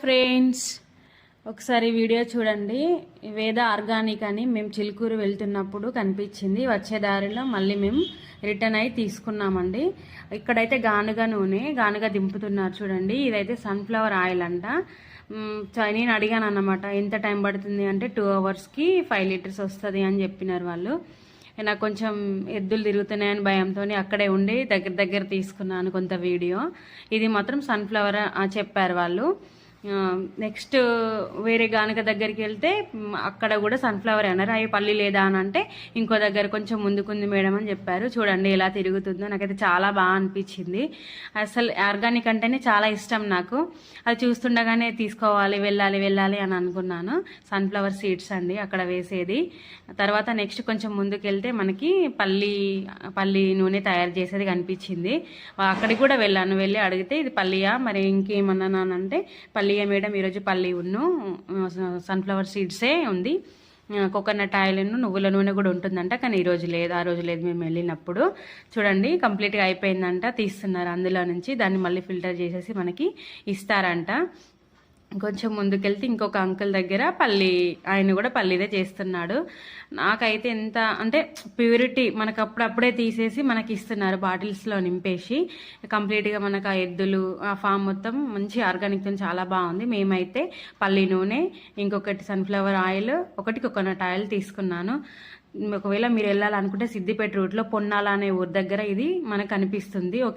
Friends. ఒకసారి video చూడండి. వేద ఆర్గానిక్ అని మేము చిలుకూరు వెళ్తున్నప్పుడు కనిపించింది. వచ్చే దారిలో మళ్ళీ మేము రిటర్న్ అయి తీసుకున్నామండి. ఇక్కడైతే గానుగ నూనె గానుగ దింపుతున్నారు చూడండి. ఇదైతే సన్ఫ్లవర్ ఆయిల్ అంట. చ- నేను అడిగాను అన్నమాట ఎంత టైం పడుతుంది అంటే టూ అవర్స్కి ఫైవ్ లీటర్స్ వస్తుంది అని చెప్పినారు వాళ్ళు. నాకు కొంచెం ఎద్దులు తిరుగుతున్నాయని భయంతో అక్కడే ఉండి దగ్గర దగ్గర తీసుకున్నాను కొంత వీడియో. ఇది మాత్రం సన్ఫ్లవర్ చెప్పారు వాళ్ళు. నెక్స్ట్ వేరే గానక దగ్గరికి వెళ్తే అక్కడ కూడా సన్ఫ్లవర్ అన్నారు. అవి పల్లి లేదా అని అంటే ఇంకో దగ్గర కొంచెం ముందుకుంది మేడం అని చెప్పారు. చూడండి ఎలా తిరుగుతుందో. నాకైతే చాలా బాగా అనిపించింది. అసలు ఆర్గానిక్ అంటేనే చాలా ఇష్టం నాకు. అది చూస్తుండగానే తీసుకోవాలి వెళ్ళాలి వెళ్ళాలి అని అనుకున్నాను. సన్ఫ్లవర్ సీడ్స్ అండి అక్కడ వేసేది. తర్వాత నెక్స్ట్ కొంచెం ముందుకు వెళ్తే మనకి పల్లి పల్లి నూనె తయారు చేసేది కనిపించింది. అక్కడికి కూడా వెళ్ళాను. వెళ్ళి అడిగితే ఇది పల్లియా? మరి ఇంకేమన్నానంటే పల్లియా మేడం ఈరోజు పల్లి ఉన్ను సన్ఫ్లవర్ సీడ్సే ఉంది. కోకోనట్ ఆయిల్ నువ్వుల నూనె కూడా ఉంటుందంట కానీ ఈరోజు లేదు ఆ రోజు లేదు మేము వెళ్ళినప్పుడు. చూడండి కంప్లీట్గా అయిపోయిందంట తీస్తున్నారు అందులో నుంచి దాన్ని మళ్ళీ ఫిల్టర్ చేసేసి మనకి ఇస్తారంట. కొంచెం ముందుకెళ్తే ఇంకొక అంకుల్ దగ్గర పల్లి ఆయన కూడా పల్లిదే చేస్తున్నాడు. నాకైతే ఎంత అంటే ప్యూరిటీ మనకు అప్పుడప్పుడే తీసేసి మనకి ఇస్తున్నారు బాటిల్స్లో నింపేసి. కంప్లీట్గా మనకు ఆ ఎద్దులు ఆ ఫామ్ మొత్తం మంచి ఆర్గానిక్తో చాలా బాగుంది. మేమైతే పల్లి నూనె ఇంకొకటి సన్ఫ్లవర్ ఆయిల్ ఒకటి కోకోనట్ ఆయిల్ తీసుకున్నాను. ఒకవేళ మీరు వెళ్ళాలనుకుంటే సిద్దిపేట రూట్లో పొన్నాల అనే ఊరి దగ్గర ఇది మనకు అనిపిస్తుంది. ఓకే.